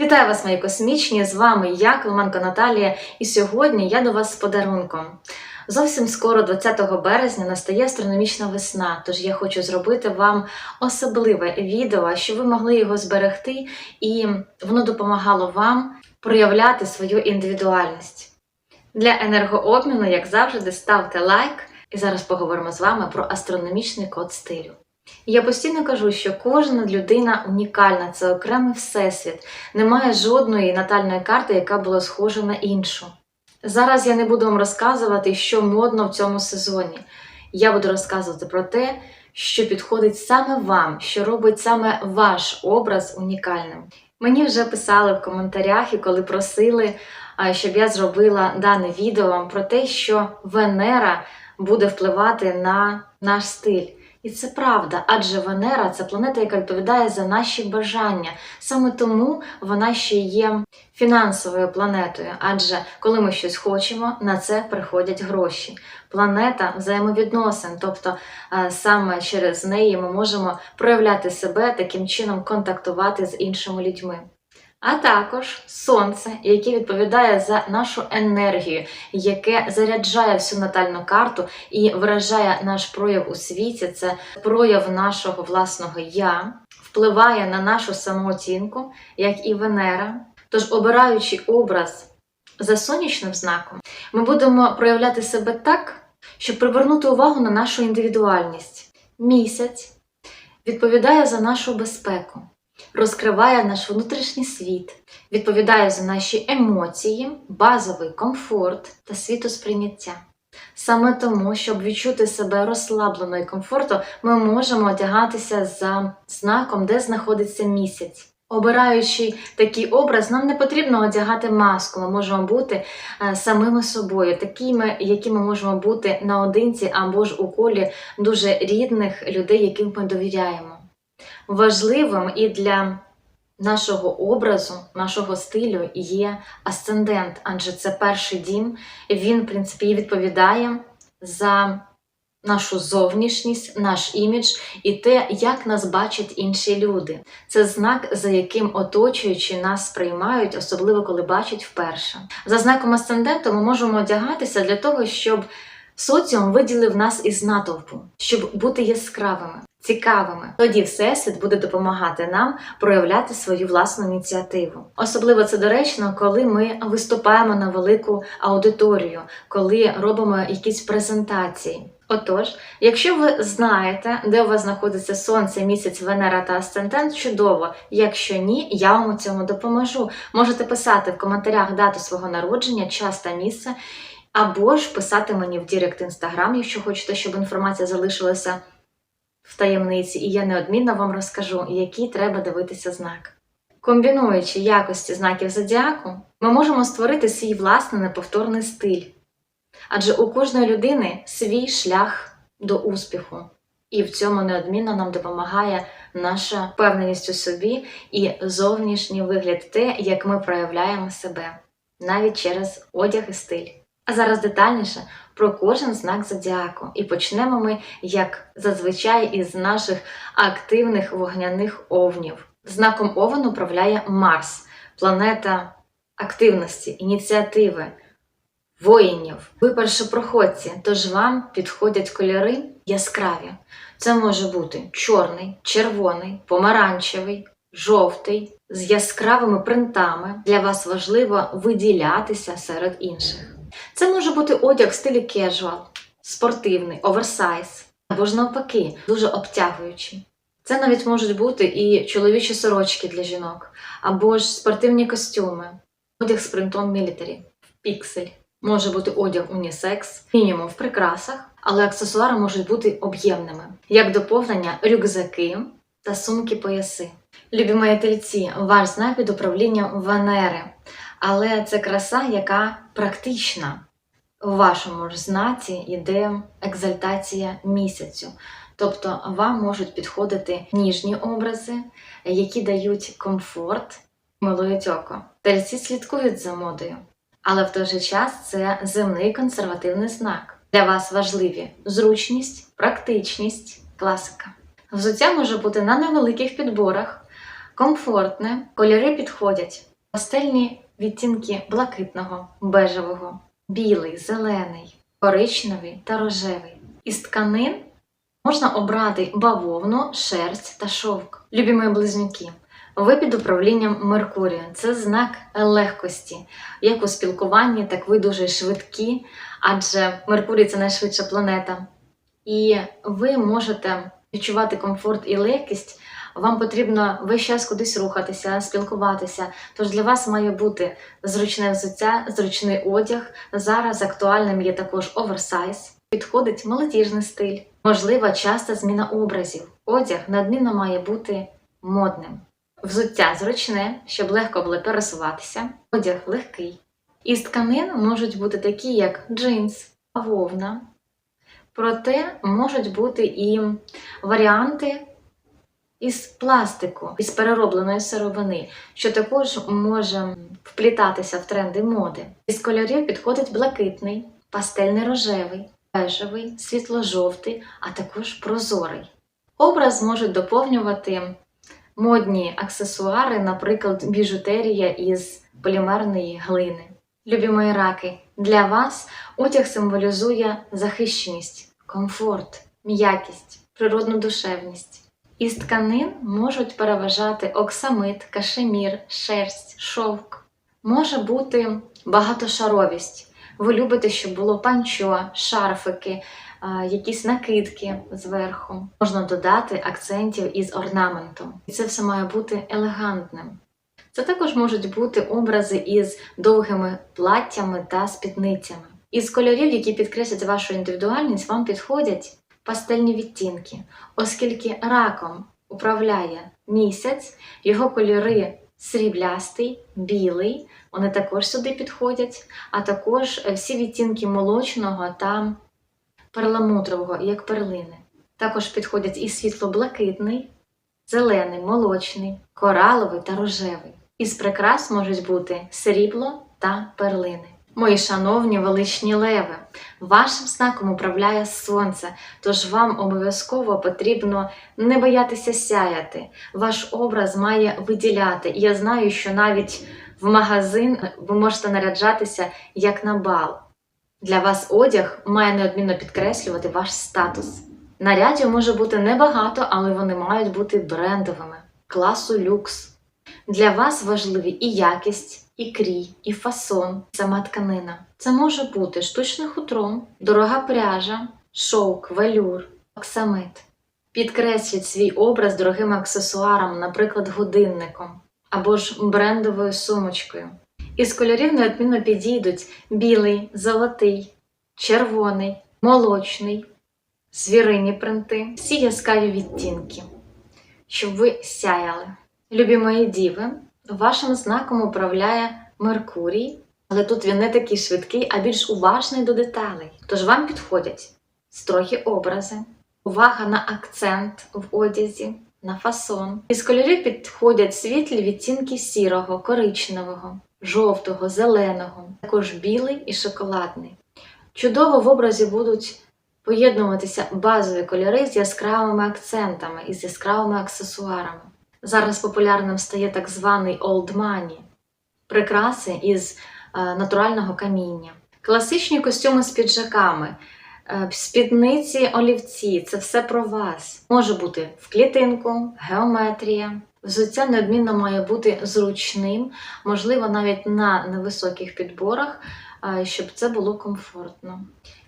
Вітаю вас, мої космічні! З вами я, Клименко Наталія, і сьогодні я до вас з подарунком. Зовсім скоро, 20 березня, настає астрономічна весна, тож я хочу зробити вам особливе відео, щоб ви могли його зберегти, і воно допомагало вам проявляти свою індивідуальність. Для енергообміну, як завжди, ставте лайк, і зараз поговоримо з вами про астрономічний код стилю. Я постійно кажу, що кожна людина унікальна, це окремий всесвіт. Немає жодної натальної карти, яка була схожа на іншу. Зараз я не буду вам розказувати, що модно в цьому сезоні. Я буду розказувати про те, що підходить саме вам, що робить саме ваш образ унікальним. Мені вже писали в коментарях і коли просили, щоб я зробила дане відео про те, що Венера буде впливати на наш стиль. І це правда, адже Венера це планета, яка відповідає за наші бажання. Саме тому вона ще є фінансовою планетою. Адже коли ми щось хочемо, на це приходять гроші. Планета взаємовідносин, тобто е, саме через неї ми можемо проявляти себе таким чином, контактувати з іншими людьми. А також сонце, яке відповідає за нашу енергію, яке заряджає всю натальну карту і виражає наш прояв у світі, це прояв нашого власного я, впливає на нашу самооцінку, як і Венера. Тож, обираючи образ за сонячним знаком, ми будемо проявляти себе так, щоб привернути увагу на нашу індивідуальність. Місяць відповідає за нашу безпеку розкриває наш внутрішній світ, відповідає за наші емоції, базовий комфорт та світосприйняття. Саме тому, щоб відчути себе розслаблено і комфортно, ми можемо одягатися за знаком, де знаходиться місяць. Обираючи такий образ, нам не потрібно одягати маску, ми можемо бути е, самими собою, такими, які ми можемо бути наодинці або ж у колі дуже рідних людей, яким ми довіряємо важливим і для нашого образу, нашого стилю є асцендент, адже це перший дім, він, в принципі, відповідає за нашу зовнішність, наш імідж і те, як нас бачать інші люди. Це знак, за яким оточуючі нас сприймають, особливо коли бачать вперше. За знаком асценденту ми можемо одягатися для того, щоб соціум виділив нас із натовпу, щоб бути яскравими цікавими. Тоді Всесвіт буде допомагати нам проявляти свою власну ініціативу. Особливо це доречно, коли ми виступаємо на велику аудиторію, коли робимо якісь презентації. Отож, якщо ви знаєте, де у вас знаходиться сонце, місяць, Венера та Асцендент, чудово. Якщо ні, я вам у цьому допоможу. Можете писати в коментарях дату свого народження, час та місце, або ж писати мені в Дірект Інстаграм, якщо хочете, щоб інформація залишилася в таємниці, і я неодмінно вам розкажу, який треба дивитися знак. Комбінуючи якості знаків зодіаку, ми можемо створити свій власний неповторний стиль. Адже у кожної людини свій шлях до успіху, і в цьому неодмінно нам допомагає наша впевненість у собі і зовнішній вигляд, те, як ми проявляємо себе, навіть через одяг і стиль. А зараз детальніше про кожен знак зодіаку. І почнемо ми, як зазвичай, із наших активних вогняних овнів. Знаком Овен управляє Марс, планета активності, ініціативи, воїнів. Ви першопроходці, тож вам підходять кольори яскраві. Це може бути чорний, червоний, помаранчевий, жовтий, з яскравими принтами. Для вас важливо виділятися серед інших. Це може бути одяг в стилі кежуал, спортивний, оверсайз, або ж навпаки, дуже обтягуючий. Це навіть можуть бути і чоловічі сорочки для жінок, або ж спортивні костюми, одяг з принтом мілітарі, піксель. Може бути одяг унісекс, мінімум в прикрасах, але аксесуари можуть бути об'ємними, як доповнення рюкзаки та сумки-пояси. Любі мої тельці, ваш знак під управлінням Венери. Але це краса, яка практична. У вашому ж знаці йде екзальтація місяцю. Тобто вам можуть підходити ніжні образи, які дають комфорт, милують око. Тельці слідкують за модою. Але в той же час це земний консервативний знак. Для вас важливі зручність, практичність, класика. Взуття може бути на невеликих підборах, комфортне, кольори підходять Пастельні відтінки блакитного, бежевого, білий, зелений, коричневий та рожевий. Із тканин можна обрати бавовну, шерсть та шовк. Любі мої близнюки. Ви під управлінням Меркурія. Це знак легкості, як у спілкуванні, так ви дуже швидкі, адже Меркурій це найшвидша планета. І ви можете відчувати комфорт і легкість. Вам потрібно весь час кудись рухатися, спілкуватися. Тож для вас має бути зручне взуття, зручний одяг. Зараз актуальним є також оверсайз. Підходить молодіжний стиль, можлива часта зміна образів. Одяг надмінно має бути модним. Взуття зручне, щоб легко було пересуватися. Одяг легкий. Із тканин можуть бути такі, як джинс, вовна. Проте можуть бути і варіанти із пластику, із переробленої сировини, що також може вплітатися в тренди моди. Із кольорів підходить блакитний, пастельний рожевий, бежевий, світло-жовтий, а також прозорий. Образ можуть доповнювати модні аксесуари, наприклад, біжутерія із полімерної глини. Любі мої раки, для вас одяг символізує захищеність, комфорт, м'якість, природну душевність. Із тканин можуть переважати оксамит, кашемір, шерсть, шовк. Може бути багатошаровість. Ви любите, щоб було панчо, шарфики, якісь накидки зверху. Можна додати акцентів із орнаментом. І це все має бути елегантним. Це також можуть бути образи із довгими платтями та спідницями. Із кольорів, які підкреслять вашу індивідуальність, вам підходять пастельні відтінки, оскільки раком управляє місяць, його кольори сріблястий, білий, вони також сюди підходять, а також всі відтінки молочного та перламутрового, як перлини. Також підходять і світло-блакитний, зелений, молочний, кораловий та рожевий. Із прикрас можуть бути срібло та перлини. Мої шановні величні леви, вашим знаком управляє сонце, тож вам обов'язково потрібно не боятися сяяти. Ваш образ має виділяти. Я знаю, що навіть в магазин ви можете наряджатися як на бал. Для вас одяг має неодмінно підкреслювати ваш статус. Нарядів може бути небагато, але вони мають бути брендовими, класу люкс. Для вас важливі і якість, і крій, і фасон, сама тканина. Це може бути штучне хутро, дорога пряжа, шовк, велюр, оксамит. Підкресліть свій образ дорогим аксесуаром, наприклад, годинником або ж брендовою сумочкою. Із кольорів неодмінно підійдуть білий, золотий, червоний, молочний, звірині принти, всі яскраві відтінки, щоб ви сяяли. Любі мої діви, вашим знаком управляє Меркурій, але тут він не такий швидкий, а більш уважний до деталей. Тож вам підходять строгі образи, увага на акцент в одязі, на фасон. Із кольорів підходять світлі відтінки сірого, коричневого, жовтого, зеленого, також білий і шоколадний. Чудово в образі будуть поєднуватися базові кольори з яскравими акцентами і з яскравими аксесуарами. Зараз популярним стає так званий Old Money – прикраси із е, натурального каміння. Класичні костюми з піджаками, е, спідниці, олівці це все про вас. Може бути в клітинку, геометрія. Взуття неодмінно має бути зручним, можливо, навіть на невисоких підборах, е, щоб це було комфортно.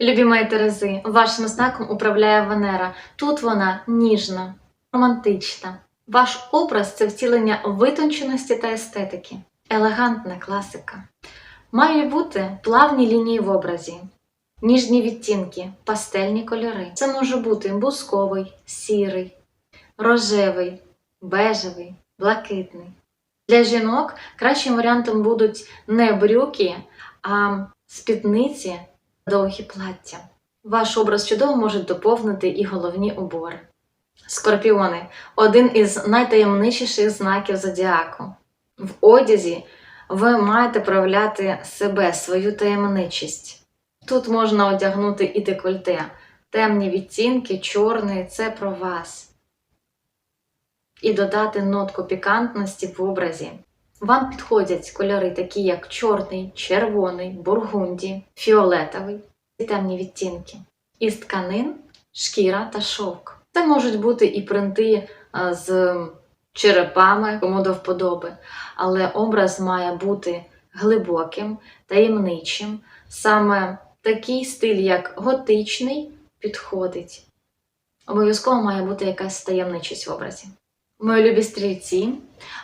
Любі мої Терези, вашим знаком управляє Венера. Тут вона ніжна, романтична. Ваш образ це втілення витонченості та естетики, елегантна класика. Мають бути плавні лінії в образі, ніжні відтінки, пастельні кольори. Це може бути бусковий, сірий, рожевий, бежевий, блакитний. Для жінок кращим варіантом будуть не брюки, а спідниці, довгі плаття. Ваш образ чудово можуть доповнити і головні убори. Скорпіони один із найтаємничіших знаків зодіаку. В одязі ви маєте проявляти себе, свою таємничість. Тут можна одягнути і декольте, темні відтінки, чорний це про вас. І додати нотку пікантності в образі. Вам підходять кольори, такі як чорний, червоний, бургунді, фіолетовий і темні відтінки. Із тканин, шкіра та шовк. Це можуть бути і принти з черепами, кому до вподоби, але образ має бути глибоким, таємничим. Саме такий стиль, як готичний, підходить. Обов'язково має бути якась таємничість в образі. Мої любі стрільці,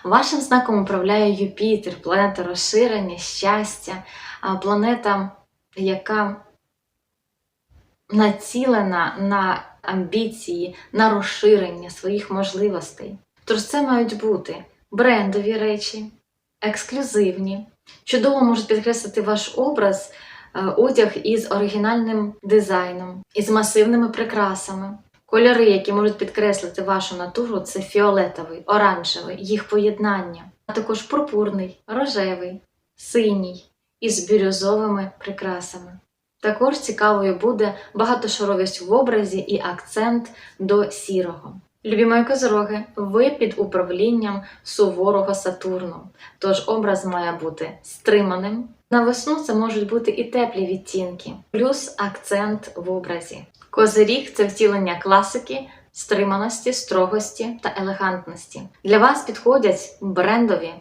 вашим знаком управляє Юпітер, планета розширення, щастя, планета, яка націлена на амбіції, на розширення своїх можливостей. Тож це мають бути брендові речі, ексклюзивні, чудово можуть підкреслити ваш образ, е, одяг із оригінальним дизайном, із масивними прикрасами. Кольори, які можуть підкреслити вашу натуру, це фіолетовий, оранжевий, їх поєднання, а також пурпурний, рожевий, синій із бірюзовими прикрасами. Також цікавою буде багатошаровість в образі і акцент до сірого. Любі мої козороги, ви під управлінням суворого Сатурну, тож образ має бути стриманим. На весну це можуть бути і теплі відтінки, плюс акцент в образі. Козиріг це втілення класики, стриманості, строгості та елегантності. Для вас підходять брендові,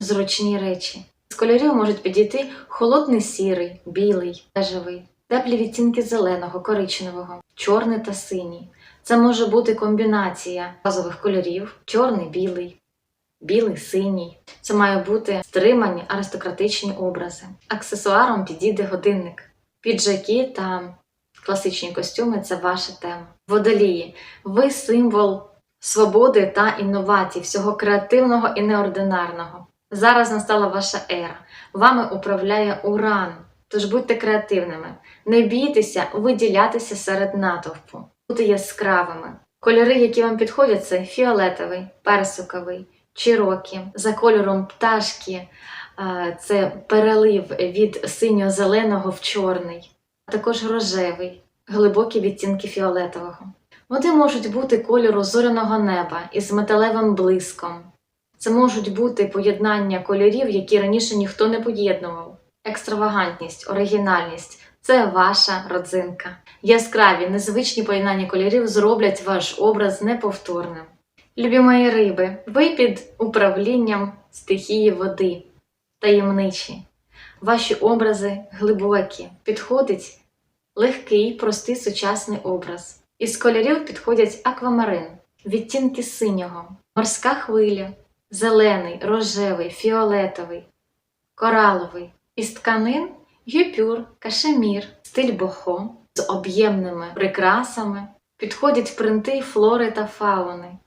зручні речі. З кольорів можуть підійти холодний сірий, білий, бежевий, теплі відтінки зеленого, коричневого, чорний та синій. Це може бути комбінація базових кольорів: чорний, білий, білий, синій. Це має бути стримані аристократичні образи. Аксесуаром підійде годинник, піджаки та класичні костюми це ваша тема. Водолії, ви символ свободи та інновацій, всього креативного і неординарного. Зараз настала ваша ера. Вами управляє Уран. Тож будьте креативними, не бійтеся виділятися серед натовпу, бути яскравими. Кольори, які вам підходять, це фіолетовий, персиковий, чирокі, за кольором пташки, е, це перелив від синьо-зеленого в чорний, а також рожевий, глибокі відтінки фіолетового. Вони можуть бути кольору зоряного неба із металевим блиском. Це можуть бути поєднання кольорів, які раніше ніхто не поєднував. Екстравагантність, оригінальність це ваша родзинка. Яскраві, незвичні поєднання кольорів зроблять ваш образ неповторним. Любі мої риби, ви під управлінням стихії води, таємничі. Ваші образи глибокі, підходить легкий, простий сучасний образ. Із кольорів підходять аквамарин, відтінки синього, морська хвиля, зелений, рожевий, фіолетовий, кораловий. Із тканин гюпюр, кашемір, стиль бохо з об'ємними прикрасами, підходять принти флори та фауни.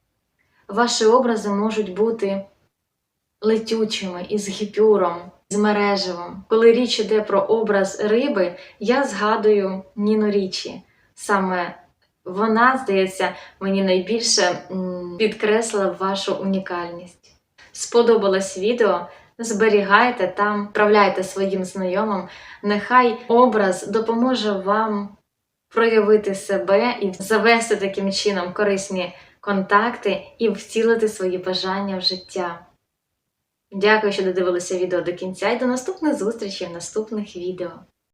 Ваші образи можуть бути летючими із гіпюром, з мережевом. Коли річ іде про образ риби, я згадую Ніну Річі. Саме вона, здається, мені найбільше підкреслила вашу унікальність. Сподобалось відео? Зберігайте там, вправляйте своїм знайомим. Нехай образ допоможе вам проявити себе і завести таким чином корисні контакти і втілити свої бажання в життя. Дякую, що додивилися відео до кінця і до наступних зустрічей в наступних відео.